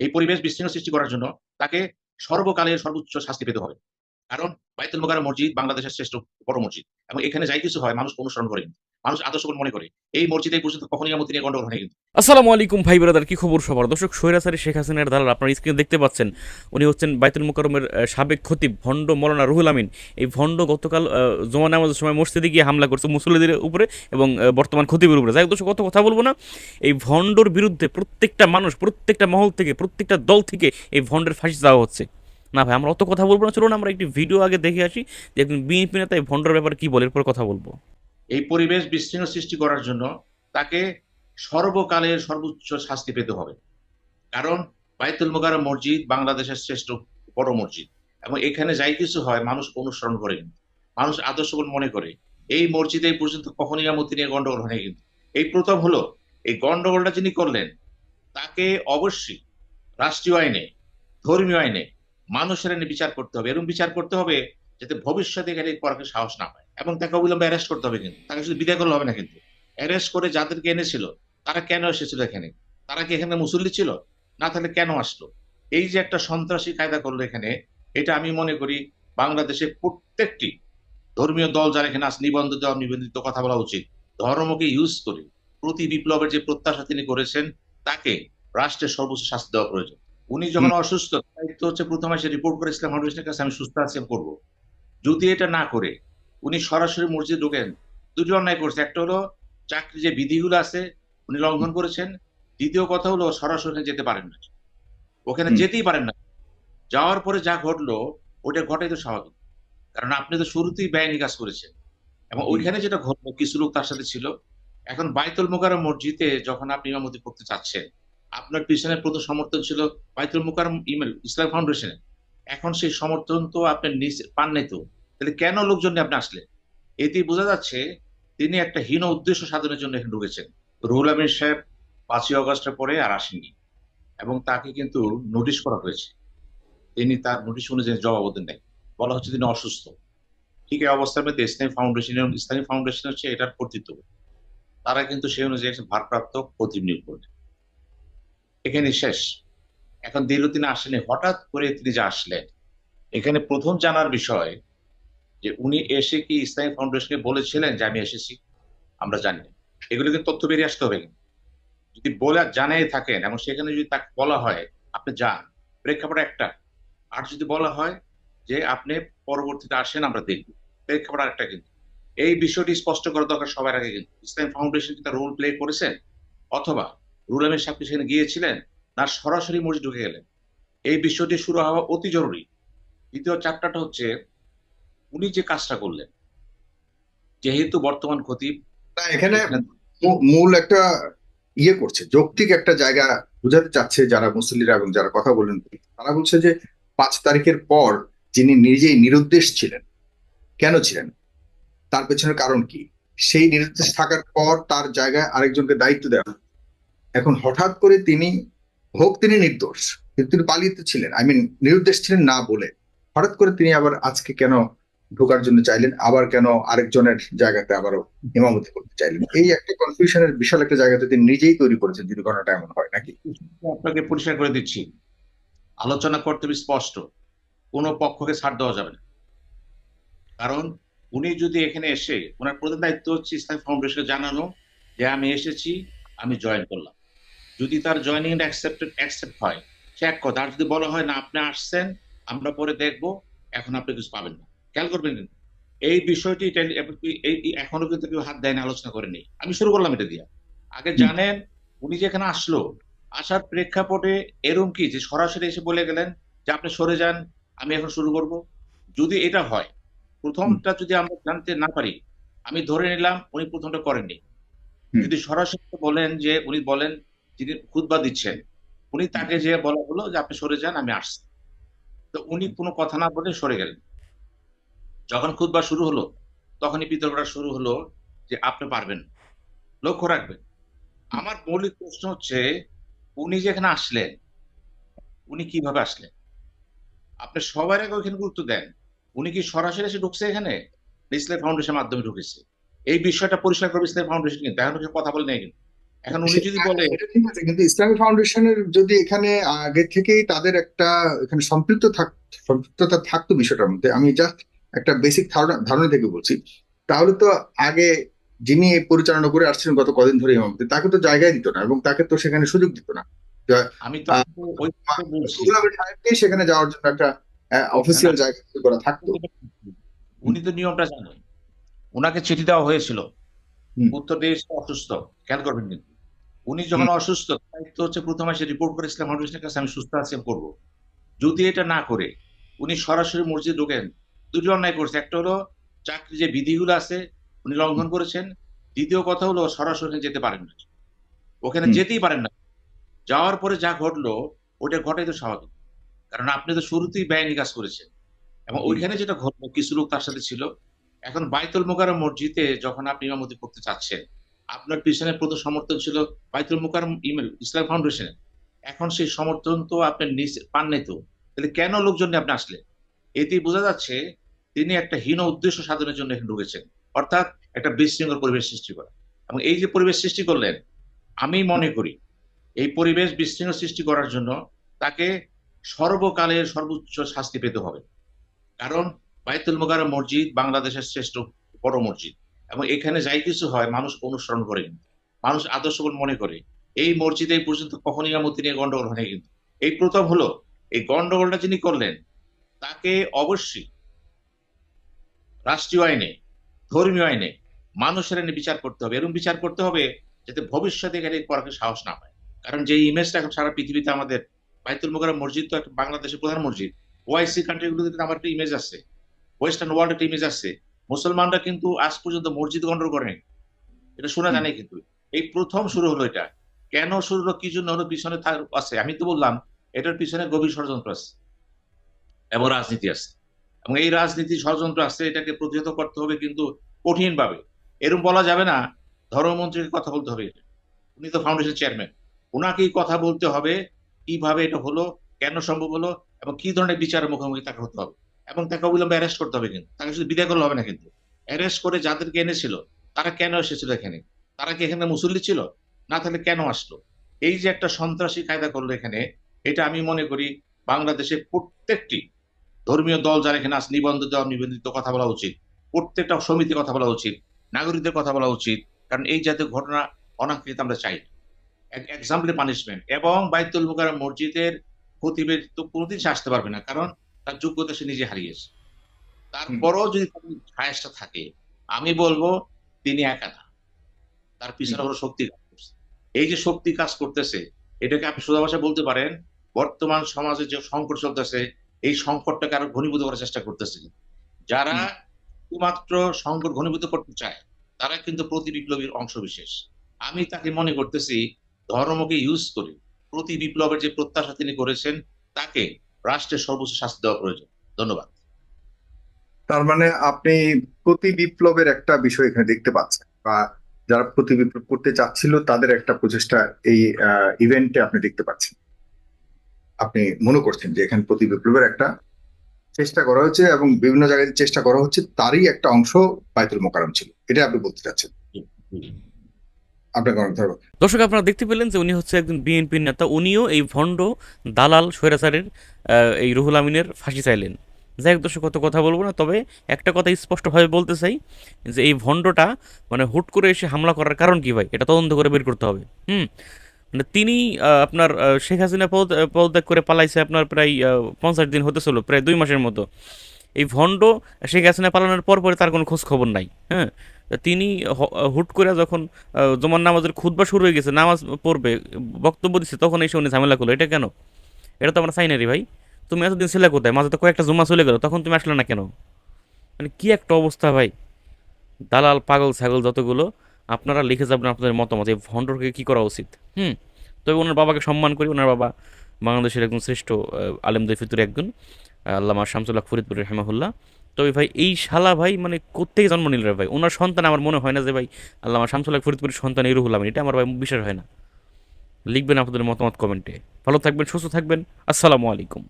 এই পরিবেশ বিচ্ছিন্ন সৃষ্টি করার জন্য তাকে সর্বকালের সর্বোচ্চ শাস্তি পেতে হবে কারণ বাইতুল মোকার মসজিদ বাংলাদেশের শ্রেষ্ঠ বড় মসজিদ এবং এখানে যাই কিছু হয়, মানুষ অনুসরণ করে কিন্তু। মানুষ মনে করে। এই কখনই গন্ডগোল আসসালামু আলাইকুম ভাই ব্রাদার, কি খবর সবার? দর্শক সৈরাসারি শেখ হাসিনার দালাল আপনার স্ক্রিনে দেখতে পাচ্ছেন। উনি হচ্ছেন বাইতুল সাবেক খতিব, ভণ্ড রুহুল আমিন। এই ভণ্ড গতকাল জমা নামাজের সময় মসজিদে গিয়ে হামলা করছে মুসল্লিদের উপরে এবং বর্তমান খতিবের উপরে। যাই দর্শক কত কথা বলব না। এই ভণ্ডর বিরুদ্ধে প্রত্যেকটা মানুষ, প্রত্যেকটা মহল থেকে, প্রত্যেকটা দল থেকে এই ভণ্ডের ফাঁসি দেওয়া হচ্ছে। না ভাই, আমরা অত কথা বলব না। চলুন, আমরা একটি ভিডিও আগে দেখে আসি যে একজন বিএনপি নেতা এই ভণ্ডর ব্যাপারে কি বলে, এরপর কথা বলব। এই পরিবেশ বিশৃঙ্খল সৃষ্টি করার জন্য তাকে সর্বকালের সর্বোচ্চ শাস্তি পেতে হবে। কারণ বাইতুল মোকাররম মসজিদ বাংলাদেশের শ্রেষ্ঠ বড় মসজিদ এবং এখানে যাই কিছু হয়, মানুষ অনুসরণ করে মানুষ আদর্শ মনে করে। এই মসজিদে এই পর্যন্ত কখনই আমতি নিয়ে গন্ডগোল হয় কিন্তু। এই প্রথম হলো, এই গন্ডগোলটা যিনি করলেন, তাকে অবশ্যই রাষ্ট্রীয় আইনে, ধর্মীয় আইনে মানুষের আইনে বিচার করতে হবে। এরকম বিচার করতে হবে যাতে ভবিষ্যতে এখানে করার সাহস না পায়। এবং তাকে অবিলম্বে অ্যারেস্ট করতে হবে কিন্তু। তাকে শুধু বিদায় করলে হবে না কিন্তু। অ্যারেস্ট করে যাদেরকে এনেছিল তারা কেন এসেছিল এখানে? তারা কি এখানে মুসল্লি ছিল? না তাহলে কেন আসলো? এই যে একটা সন্ত্রাসী কায়দা করল এখানে এটা আমি মনে করি বাংলাদেশের প্রত্যেকটি ধর্মীয় দল যারা এখানে নিবন্ধ দেওয়া নিবন্ধিত কথা বলা উচিত ধর্মকে ইউজ করে প্রতি বিপ্লবের যে প্রত্যাশা তিনি করেছেন তাকে রাষ্ট্রের সর্বোচ্চ শাস্তি দেওয়া প্রয়োজন। উনি যখন অসুস্থ দায়িত্ব হচ্ছে প্রথমে সে রিপোর্ট করে ইসলাম ফাউন্ডেশনের কাছে আমি সুস্থ আছি করব। যদি এটা না করে উনি সরাসরি মসজিদ ঢোকেন। দুটি অন্যায় করছে। একটা হলো চাকরি যে বিধিগুলো আছে উনি লঙ্ঘন করেছেন। দ্বিতীয় কথা হলো সরাসরি যেতে পারেন না। ওখানে যেতেই পারেন না। যাওয়ার পরে যা ঘটলো ওটা ঘটাই তো স্বাভাবিক। কারণ আপনি তো শুরুতেই বেআইনি কাজ করেছেন। এবং ওইখানে যেটা ঘটলো কিছু লোক তার সাথে ছিল। এখন বাইতুল মোকাররম মসজিদে যখন আপনি ইমামতি করতে চাচ্ছেন আপনার পিছনে প্রথম সমর্থন ছিল বাইতুল মোকাররম ইমেল ইসলাম ফাউন্ডেশনে। এখন সেই সমর্থন তো আপনি নিচ- পান নাই তো। তাহলে কেন লোকজন নিয়ে আপনি আসলেন? এতেই বোঝা যাচ্ছে তিনি একটা হীন উদ্দেশ্য সাধনের জন্য এখানে ঢুকেছেন। রুহুল আমিন সাহেব পাঁচই অগস্টের পরে আর আসেননি এবং তাকে কিন্তু নোটিশ করা হয়েছে। তিনি তার নোটিশ অনুযায়ী জবাব দেন নাই। বলা হচ্ছে তিনি অসুস্থ। ঠিক এই অবস্থার মধ্যে ইসলামী ফাউন্ডেশন এবং ইসলামী ফাউন্ডেশন হচ্ছে এটার কর্তৃত্ব। তারা কিন্তু সেই অনুযায়ী ভারপ্রাপ্ত খতিব নিয়োগ করলেন। এখানে শেষ। এখন দীর্ঘ তিনি আসেনি হঠাৎ করে তিনি যে আসলেন, এখানে প্রথম জানার বিষয় যে উনি এসে কি ইসলামী ফাউন্ডেশনকে বলেছিলেন যে আমি এসেছি? আমরা জানি। এগুলো কিন্তু তথ্য বেরিয়ে আসতে হবে যদি বলে জানাই থাকেন এবং সেখানে যদি তাকে বলা হয়, আপনি যান। প্রেক্ষাপট একটা। আর যদি বলা হয় যে আপনি পরবর্তীতে আসেন, আমরা দেখব। প্রেক্ষাপট আরেকটা কিন্তু। এই বিষয়টি স্পষ্ট করা দরকার সবার আগে কিন্তু। ইসলাম ফাউন্ডেশন কি তার রোল প্লে করেছেন অথবা রুল আমির সাহেব সেখানে গিয়েছিলেন? না সরাসরি মসজিদ ঢুকে গেলেন? এই বিষয়টি শুরু হওয়া অতি জরুরি। দ্বিতীয় চ্যাপ্টারটা হচ্ছে উনি যে কাজটা করলেন যেহেতু বর্তমান খতিব এখানে মূল একটা ইয়ে করছে যৌক্তিক একটা জায়গা বোঝাতে চাচ্ছে যারা মুসল্লিরা এবং যারা কথা বলেন তারা বলছে যে পাঁচ তারিখের পর যিনি নিজেই নিরুদ্দেশ ছিলেন কেন ছিলেন? তার পেছনের কারণ কি? সেই নিরুদ্দেশ থাকার পর তার জায়গায় আরেকজনকে দায়িত্ব দেওয়া। এখন হঠাৎ করে তিনি হোক তিনি নির্দোষ কিন্তু তিনি পালিত ছিলেন আই মিন নিরুদ্দেশ ছিলেন না বলে হঠাৎ করে তিনি আবার আজকে কেন ঢোকার জন্য চাইলেন, আবার কেন আরেকজনের জায়গাতে আবারও ইমামতি করতে চাইলেন? এই একটা কনফিউশনের বিশাল একটা জায়গাতে তিনি নিজেই তৈরি করেছেন, যদি ঘটনাটা এমন হয়, নাকি? আপনাকে পরিষ্কার করে দিচ্ছি। আলোচনা করতে স্পষ্ট। কোনো পক্ষকে ছাড় দেওয়া যাবে না। কারণ উনি যদি এখানে এসে, ওনার প্রধান দায়িত্ব হচ্ছে ইসলাম ফাউন্ডেশনকে জানানো যে আমি এসেছি, আমি জয়েন করলাম। যদি তার জয়নিং অ্যাকসেপ্টেড অ্যাকসেপ্ট হয়, সে এক কথা। আর যদি বলা হয়, না, আপনি আসছেন, আমরা পরে দেখব, এখন আপনি কিছু পাবেন না। খেয়াল করবেন এই বিষয়টি এখনও কিন্তু কেউ হাত দেয়নি আলোচনা করেনি। আমি শুরু করলাম এটা দিয়ে। আগে জানেন উনি যেখানে আসলো আসার প্রেক্ষাপটে এরম কি যে সরাসরি এসে বলে গেলেন যে আপনি সরে যান আমি এখন শুরু করব। যদি এটা হয় প্রথমটা যদি আমরা জানতে না পারি আমি ধরে নিলাম উনি প্রথমটা করেননি। যদি সরাসরি বলেন যে উনি বলেন যিনি খুতবা দিচ্ছেন উনি তাকে যে বলা হলো যে আপনি সরে যান আমি আসছি। তো উনি কোনো কথা না বলে সরে গেলেন। যখন খুতবা শুরু হলো তখনই বিতর্কটা শুরু হলো যে আপনি পারবেন। লক্ষ্য রাখবেন আমার মৌলিক প্রশ্ন হচ্ছে উনি যেখানে আসলেন উনি কীভাবে আসলেন? আপনি সবার আগে ওইখানে গুরুত্ব দেন। উনি কি সরাসরি এসে ঢুকছে এখানে? ইসলাম ফাউন্ডেশনের মাধ্যমে ঢুকেছে? এই বিষয়টা পরিষ্কার করবে ইসলাম ফাউন্ডেশন কিন্তু। এখন কথা বলে নেই কিন্তু। এখন উনি যদি বলে ঠিক আছে কিন্তু ইসলামী ফাউন্ডেশনের যদি এখানে আগে থেকেই তাদের একটা এখানে সম্পৃক্ত থাক সম্পৃক্ততা থাকতো বিষয়টার মধ্যে আমি জাস্ট একটা বেসিক ধারণা ধারণা থেকে বলছি। তাহলে তো আগে যিনি এই পরিচালনা করে আসছিলেন গত কদিন ধরে ইমামতি তাকে তো জায়গায় দিত না এবং তাকে তো সেখানে সুযোগ দিত না। আমি তো সেখানে যাওয়ার জন্য একটা অফিসিয়াল জায়গা করা থাকতো। উনি তো নিয়মটা জানেন। ওনাকে চিঠি দেওয়া হয়েছিল। উত্তর দেশ অসুস্থ। খেয়াল করবেন কিন্তু। উনি যখন অসুস্থ দায়িত্ব হচ্ছে প্রথমে সে রিপোর্ট করে ইসলাম ফাউন্ডেশনের কাছে আমি সুস্থ আছি করব। যদি এটা না করে উনি সরাসরি মসজিদ ঢোকেন দুটি অন্যায় করছে। একটা হলো চাকরি যে বিধিগুলো আছে উনি লঙ্ঘন করেছেন। দ্বিতীয় কথা হলো সরাসরি যেতে পারেন না। ওখানে যেতেই পারেন না। যাওয়ার পরে যা ঘটলো ওটা ঘটাই তো স্বাভাবিক। কারণ আপনি তো শুরুতেই বেআইনি কাজ করেছেন। এবং ওইখানে যেটা ঘটলো কিছু লোক তার সাথে ছিল। এখন বাইতুল মোকারম মসজিদে যখন আপনি ইমামতি করতে চাচ্ছেন আপনার পিছনে প্রথম সমর্থন ছিল বাইতুল মোকারম ইমেল ইসলাম ফাউন্ডেশনে। এখন সেই সমর্থন তো আপনি নিচে পান নাই তো। তাহলে কেন লোকজন আপনি আসলেন? এতেই বোঝা যাচ্ছে তিনি একটা হীন উদ্দেশ্য সাধনের জন্য এখানে ঢুকেছেন। অর্থাৎ একটা বিশৃঙ্খল পরিবেশ সৃষ্টি করা। এবং এই যে পরিবেশ সৃষ্টি করলেন, আমি মনে করি এই পরিবেশ বিশৃঙ্খল সৃষ্টি করার জন্য তাকে সর্বকালের সর্বোচ্চ শাস্তি পেতে হবে। কারণ বাইতুল মোকাররম মসজিদ বাংলাদেশের শ্রেষ্ঠ বড় মসজিদ। এবং এখানে যাই কিছু হয়, মানুষ অনুসরণ করে। মানুষ আদর্শ মনে করে, এই মসজিদে এই পর্যন্ত কখনই ইমামতি নিয়ে গন্ডগোল হয়নি কিন্তু। এই প্রথম হলো, এই গন্ডগোলটা যিনি করলেন, তাকে অবশ্যই রাষ্ট্রীয় আইনে ধর্মীয় আইনে মানুষের আইনে বিচার করতে হবে এরকম বিচার করতে হবে যাতে ভবিষ্যতে এখানে করাকে সাহস না পায়। কারণ যে ইমেজটা এখন সারা পৃথিবীতে আমাদের বাইতুল মোকাররম মসজিদ তো একটা বাংলাদেশের প্রধান মসজিদ। ওআইসি কান্ট্রিগুলোতে আমার একটা ইমেজ আছে। ওয়েস্টার্ন ওয়ার্ল্ড একটা ইমেজ আছে। মুসলমানরা কিন্তু আজ পর্যন্ত মসজিদ গন্ডল করেনি এটা শোনা জানে কিন্তু। এই প্রথম শুরু হলো এটা। কেন শুরু হলো কি জন্য হলো পিছনে আছে। আমি তো বললাম এটার পিছনে গভীর ষড়যন্ত্র আছে। এবং রাজনীতি আছে। এবং এই রাজনীতি ষড়যন্ত্র আছে এটাকে প্রতিহত করতে হবে কিন্তু কঠিন ভাবে এরকম বলা যাবে না, ধর্মমন্ত্রীকে কথা বলতে হবে উনি তো ফাউন্ডেশন চেয়ারম্যান ওনাকেই কথা বলতে হবে, কীভাবে এটা হলো, কেন সম্ভব হলো, এবং কি ধরনের বিচারের মুখোমুখি তাকে হতে হবে। এবং তাকে অবিলম্বে অ্যারেস্ট করতে হবে কিন্তু। তাকে শুধু বিদায় করলে হবে না কিন্তু। অ্যারেস্ট করে যাদেরকে এনেছিল, তারা কেন এসেছিল এখানে? তারা কি এখানে মুসল্লি ছিল? না, তাহলে কেন আসলো? এই যে একটা সন্ত্রাসী কায়দা করল এখানে, এটা আমি মনে করি বাংলাদেশের প্রত্যেকটি ধর্মীয় দল যারা এখানে আছে নিবন্ধিত নিবন্ধিত কথা বলা উচিত। প্রত্যেকটা সমিতি কথা বলা উচিত। নাগরিকদের কথা বলা উচিত। কারণ এই জাতীয় ঘটনা অনাকৃত আমরা চাই এক্সাম্পল পানিশমেন্ট এবং বাইতুল মুকাররম মসজিদের খতিবের তো কোনোদিন সে আসতে পারবে না। কারণ তার যোগ্যতা সে নিজে হারিয়েছে। তারপরও যদি তার সায়াসটা থাকে আমি বলব তিনি একা না। তার পিছনে বড় শক্তি কাজ করছে। এই যে শক্তি কাজ করতেছে এটাকে আপনি সোজা ভাষায় বলতে পারেন বর্তমান সমাজে যে সংকট চলতেছে এই সংকটটাকে আরও ঘনীভূত করার চেষ্টা করতেছে যারা শুধুমাত্র সংকট ঘনীভূত করতে চায় তারা কিন্তু প্রতি বিপ্লবীর অংশ বিশেষ আমি তাকে মনে করতেছি ধর্মকে ইউজ করে প্রতি বিপ্লবের যে প্রত্যাশা তিনি করেছেন তাকে রাষ্ট্রের সর্বোচ্চ শাস্তি দেওয়া প্রয়োজন। ধন্যবাদ। তার মানে আপনি প্রতি বিপ্লবের একটা বিষয় এখানে দেখতে পাচ্ছেন বা যারা প্রতি বিপ্লব করতে চাচ্ছিল তাদের একটা প্রচেষ্টা এই ইভেন্টে আপনি দেখতে পাচ্ছেন। আপনি মনে করছেন যে এখানে প্রতি বিপ্লবের একটা চেষ্টা করা হচ্ছে এবং বিভিন্ন জায়গায় চেষ্টা করা হচ্ছে তারই একটা অংশ বাইতুল মোকারম ছিল। এটা আপনি বলতে চাচ্ছেন? আপনাকে অনেক ধন্যবাদ দর্শক আপনারা দেখতে পেলেন যে উনি হচ্ছে একজন বিএনপির নেতা। উনিও এই ভণ্ড দালাল স্বৈরাচারের আহ, এই রুহুল আমিনের ফাঁসি চাইলেন। যাই হোক দর্শক কত কথা বলব না তবে একটা কথা স্পষ্টভাবে বলতে চাই যে এই ভণ্ডটা মানে হুট করে এসে হামলা করার কারণ কি ভাই? এটা তদন্ত করে বের করতে হবে। হুম? মানে তিনি আপনার শেখ হাসিনা পদ পদত্যাগ করে পালাইছে আপনার প্রায় পঞ্চাশ দিন হতে চলো প্রায় দুই মাসের মতো। এই ভণ্ড শেখ হাসিনা পালানোর পর পরে তার কোনো খোঁজ খবর নাই হ্যাঁ? তিনি হুট করে যখন জমান নামাজের খুতবা শুরু হয়ে গেছে, নামাজ পড়বে, বক্তব্য দিচ্ছে, তখন এসে উনি ঝামেলা করল, এটা কেন? এটা তো আমরা চাই ভাই। তুমি এতদিন ছেলে কোথায়? মাঝে তো কয়েকটা জমা চলে গেল, তখন তুমি আসলে না কেন? মানে কী একটা অবস্থা ভাই। দালাল, পাগল, ছাগল যতগুলো আপনারা লিখে যাবেন আপনাদের মতামত। এই ভণ্ডরকে কী করা উচিত? হুম? তবে ওনার বাবাকে সম্মান করি। ওনার বাবা বাংলাদেশের একজন শ্রেষ্ঠ আলেমদের ভিতরে একজন আল্লামা শামসুল্লাহ ফরিদপুর রহমাহুল্লাহ। তবে ভাই, এই শালা ভাই মানে কোত্থেকে জন্ম নিল রে ভাই? ওনার সন্তান আমার মনে হয় না যে ভাই আল্লামা শামসুল্লাহ ফরিদপুরের সন্তান এই রুহুল আমিন। এটা আমার ভাই বিশ্বাস হয় না। লিখবেন আপনাদের মতামত কমেন্টে। ভালো থাকবেন, সুস্থ থাকবেন। আসসালামু আলাইকুম।